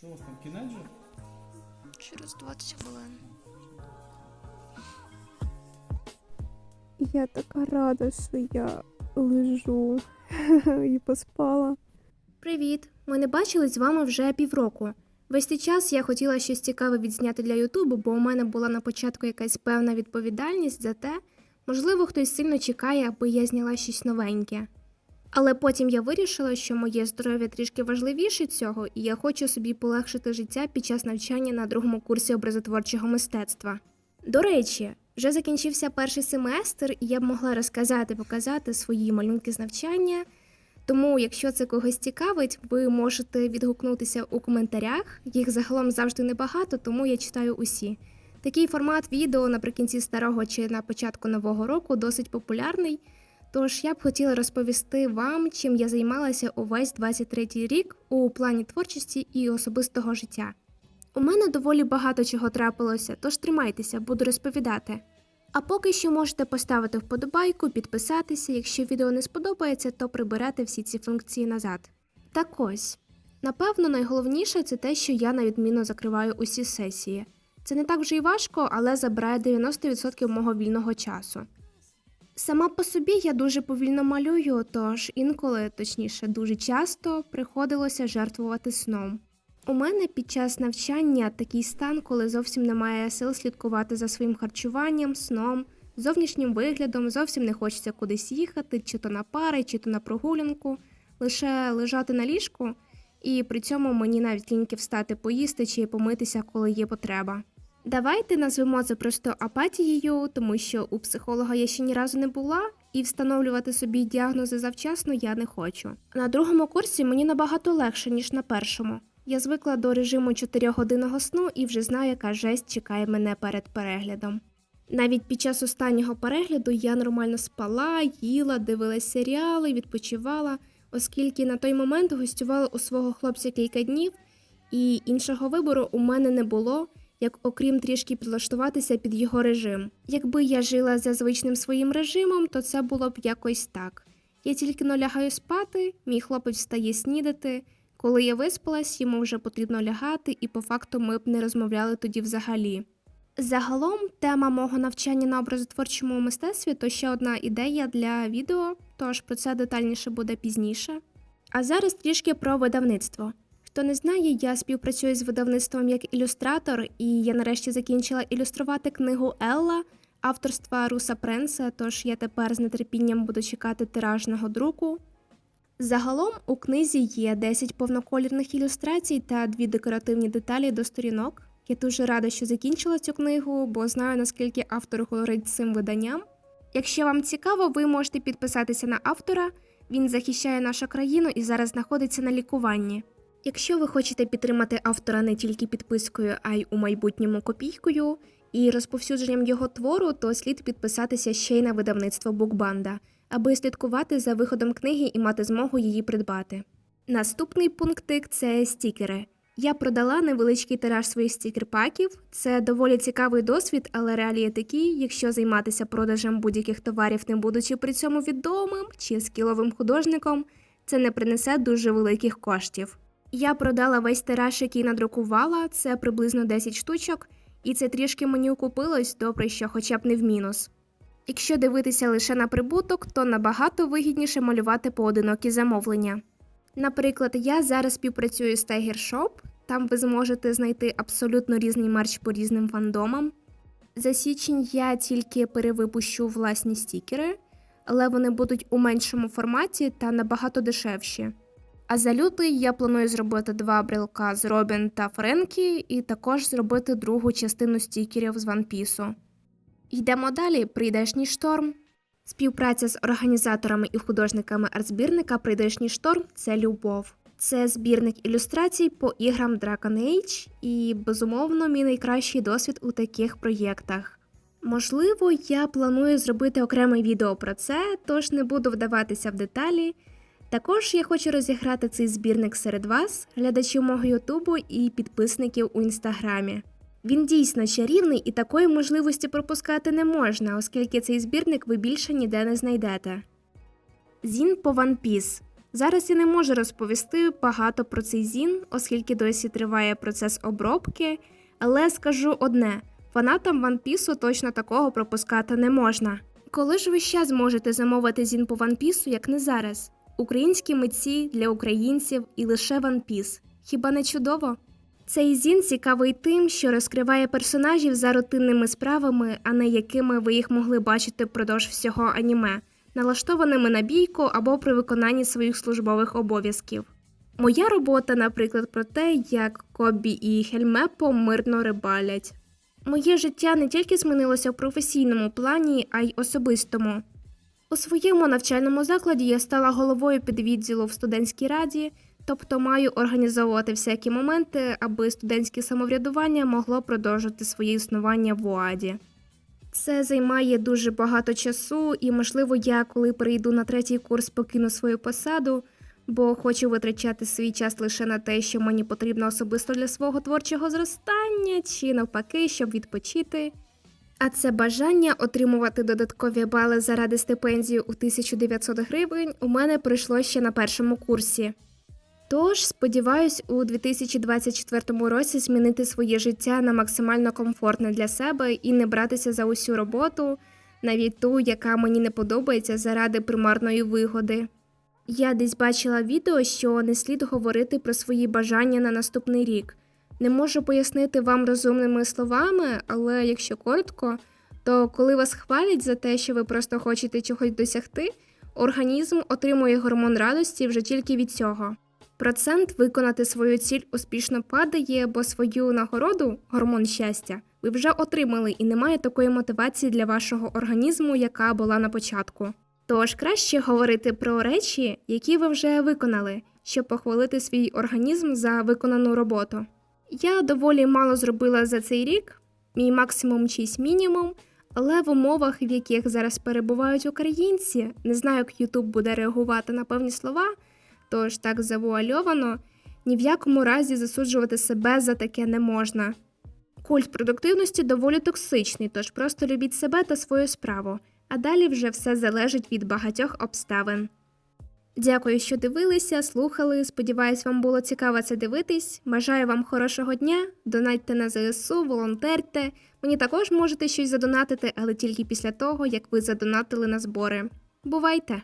Що у вас там кінець же? Через 20 хвилин. Я така рада, що я лежу і поспала. Привіт! Ми не бачились з вами вже півроку. Весь цей час я хотіла щось цікаве відзняти для Ютубу, бо у мене була на початку якась певна відповідальність за те, можливо, хтось сильно чекає, аби я зняла щось новеньке. Але потім я вирішила, що моє здоров'я трішки важливіше цього, і я хочу собі полегшити життя під час навчання на другому курсі образотворчого мистецтва. До речі, вже закінчився перший семестр, і я б могла розказати, показати свої малюнки з навчання. Тому, якщо це когось цікавить, ви можете відгукнутися у коментарях. Їх загалом завжди небагато, тому я читаю усі. Такий формат відео наприкінці старого чи на початку нового року досить популярний. Тож я б хотіла розповісти вам, чим я займалася увесь 23-й рік у плані творчості і особистого життя. У мене доволі багато чого трапилося, тож тримайтеся, буду розповідати. А поки що можете поставити вподобайку, підписатися. Якщо відео не сподобається, то приберете всі ці функції назад. Так ось, напевно, найголовніше це те, що я на відміну закриваю усі сесії. Це не так вже й важко, але забирає 90% мого вільного часу. Сама по собі я дуже повільно малюю, тож інколи, точніше, дуже часто приходилося жертвувати сном. У мене під час навчання такий стан, коли зовсім немає сил слідкувати за своїм харчуванням, сном, зовнішнім виглядом, зовсім не хочеться кудись їхати, чи то на пари, чи то на прогулянку, лише лежати на ліжку, і при цьому мені навіть ліньки встати поїсти чи помитися, коли є потреба. Давайте назвемо це просто апатією, тому що у психолога я ще ні разу не була, і встановлювати собі діагнози завчасно я не хочу. На другому курсі мені набагато легше, ніж на першому. Я звикла до режиму 4-годинного сну і вже знаю, яка жесть чекає мене перед переглядом. Навіть під час останнього перегляду я нормально спала, їла, дивилась серіали, відпочивала, оскільки на той момент гостювала у свого хлопця кілька днів, і іншого вибору у мене не було, як окрім трішки підлаштуватися під його режим. Якби я жила за звичним своїм режимом, то це було б якось так. Я тільки но лягаю спати, мій хлопець встає снідати. Коли я виспалась, йому вже потрібно лягати, і по факту ми б не розмовляли тоді взагалі. Загалом, тема мого навчання на образотворчому мистецтві то ще одна ідея для відео, тож про це детальніше буде пізніше. А зараз трішки про видавництво. Хто не знає, я співпрацюю з видавництвом як ілюстратор, і я нарешті закінчила ілюструвати книгу Елла авторства Руса Пренса, тож я тепер з нетерпінням буду чекати тиражного друку. Загалом у книзі є 10 повноколірних ілюстрацій та дві декоративні деталі до сторінок. Я дуже рада, що закінчила цю книгу, бо знаю, наскільки автор горить цим виданням. Якщо вам цікаво, ви можете підписатися на автора. Він захищає нашу країну і зараз знаходиться на лікуванні. Якщо ви хочете підтримати автора не тільки підпискою, а й у майбутньому копійкою і розповсюдженням його твору, то слід підписатися ще й на видавництво Букбанда, аби слідкувати за виходом книги і мати змогу її придбати. Наступний пунктик це стікери. Я продала невеличкий тираж своїх стікер-паків. Це доволі цікавий досвід, але реалії такі, якщо займатися продажем будь-яких товарів, не будучи при цьому відомим чи скіловим художником, це не принесе дуже великих коштів. Я продала весь тираж, який надрукувала, це приблизно 10 штучок, і це трішки мені окупилось, добре, що хоча б не в мінус. Якщо дивитися лише на прибуток, то набагато вигідніше малювати поодинокі замовлення. Наприклад, я зараз співпрацюю з Tiger Shop, там ви зможете знайти абсолютно різний мерч по різним фандомам. За січень я тільки перевипущу власні стікери, але вони будуть у меншому форматі та набагато дешевші. А за лютий я планую зробити два брелка з Робін та Френкі, і також зробити другу частину стікерів з Piece. Йдемо далі. Прийдешній шторм. Співпраця з організаторами і художниками артзбірника Прийдешній шторм це любов. Це збірник ілюстрацій по іграм Dragon Age і, безумовно, мій найкращий досвід у таких проєктах. Можливо, я планую зробити окреме відео про це, тож не буду вдаватися в деталі. Також я хочу розіграти цей збірник серед вас, глядачів мого Ютубу і підписників у інстаграмі. Він дійсно чарівний і такої можливості пропускати не можна, оскільки цей збірник ви більше ніде не знайдете. Зін по One Piece. Зараз я не можу розповісти багато про цей зін, оскільки досі триває процес обробки, але скажу одне: фанатам One Piece точно такого пропускати не можна. Коли ж ви ще зможете замовити зін по One Piece, як не зараз? Українські митці для українців і лише One Piece. Хіба не чудово? Цей зін цікавий тим, що розкриває персонажів за рутинними справами, а не якими ви їх могли бачити впродовж всього аніме, налаштованими на бійку або при виконанні своїх службових обов'язків. Моя робота, наприклад, про те, як Кобі і Хельмепо мирно рибалять. Моє життя не тільки змінилося в професійному плані, а й особистому. У своєму навчальному закладі я стала головою підвідділу в студентській раді, тобто маю організовувати всякі моменти, аби студентське самоврядування могло продовжити своє існування в УАДі. Це займає дуже багато часу, і, можливо, я, коли перейду на третій курс, покину свою посаду, бо хочу витрачати свій час лише на те, що мені потрібно особисто для свого творчого зростання, чи навпаки, щоб відпочити. А це бажання отримувати додаткові бали заради стипендії у 1900 гривень у мене прийшло ще на першому курсі. Тож, сподіваюсь, у 2024 році змінити своє життя на максимально комфортне для себе і не братися за усю роботу, навіть ту, яка мені не подобається заради примарної вигоди. Я десь бачила відео, що не слід говорити про свої бажання на наступний рік. Не можу пояснити вам розумними словами, але якщо коротко, то коли вас хвалять за те, що ви просто хочете чогось досягти, організм отримує гормон радості вже тільки від цього. Процент виконати свою ціль успішно падає, бо свою нагороду, гормон щастя, ви вже отримали і немає такої мотивації для вашого організму, яка була на початку. Тож краще говорити про речі, які ви вже виконали, щоб похвалити свій організм за виконану роботу. Я доволі мало зробила за цей рік, мій максимум чийсь мінімум, але в умовах, в яких зараз перебувають українці, не знаю, як Ютуб буде реагувати на певні слова, тож так завуальовано, ні в якому разі засуджувати себе за таке не можна. Культ продуктивності доволі токсичний, тож просто любіть себе та свою справу, а далі вже все залежить від багатьох обставин. Дякую, що дивилися, слухали. Сподіваюсь, вам було цікаво це дивитись. Бажаю вам хорошого дня. Донатьте на ЗСУ, волонтерте. Мені також можете щось задонатити, але тільки після того, як ви задонатили на збори. Бувайте!